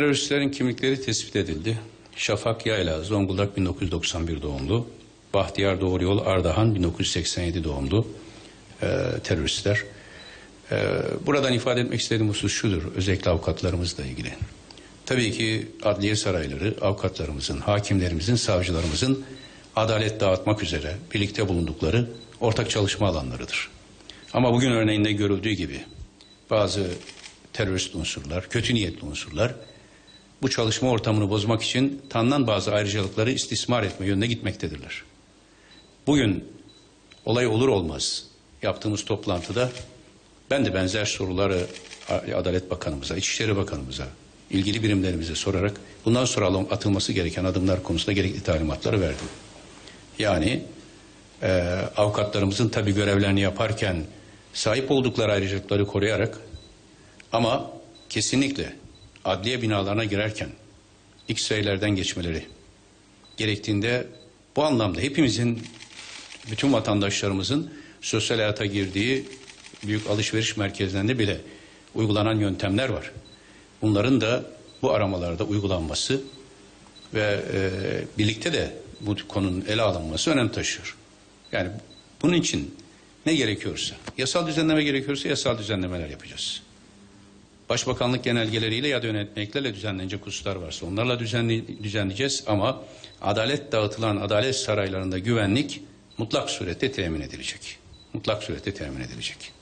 Teröristlerin kimlikleri tespit edildi. Şafak Yayla, Zonguldak 1991 doğumlu. Bahtiyar Doğru Yol Ardahan 1987 doğumlu e, teröristler. E, buradan ifade etmek istediğim husus şudur, özellikle avukatlarımızla ilgili. Tabii ki adliye sarayları, avukatlarımızın, hakimlerimizin, savcılarımızın adalet dağıtmak üzere birlikte bulundukları ortak çalışma alanlarıdır. Ama bugün örneğinde görüldüğü gibi bazı terörist unsurlar, kötü niyetli unsurlar bu çalışma ortamını bozmak için tanınan bazı ayrıcalıkları istismar etme yönüne gitmektedirler. Bugün olay olur olmaz yaptığımız toplantıda ben de benzer soruları Adalet Bakanımıza, İçişleri Bakanımıza, ilgili birimlerimize sorarak bundan sonra atılması gereken adımlar konusunda gerekli talimatları verdim. Yani e, avukatlarımızın tabii görevlerini yaparken sahip oldukları ayrıcalıkları koruyarak ama kesinlikle adliye binalarına girerken X-ray'lerden geçmeleri gerektiğinde bu anlamda hepimizin bütün vatandaşlarımızın sosyal hayata girdiği büyük alışveriş merkezlerinde bile uygulanan yöntemler var. Bunların da bu aramalarda uygulanması ve e, birlikte de bu konunun ele alınması önem taşıyor. Yani bunun için ne gerekiyorsa, yasal düzenleme gerekiyorsa yasal düzenlemeler yapacağız. Başbakanlık genelgeleriyle ya da yönetmeliklerle düzenlenecek hususlar varsa onlarla düzenli, düzenleyeceğiz ama adalet dağıtılan adalet saraylarında güvenlik mutlak surette temin edilecek. Mutlak surette temin edilecek.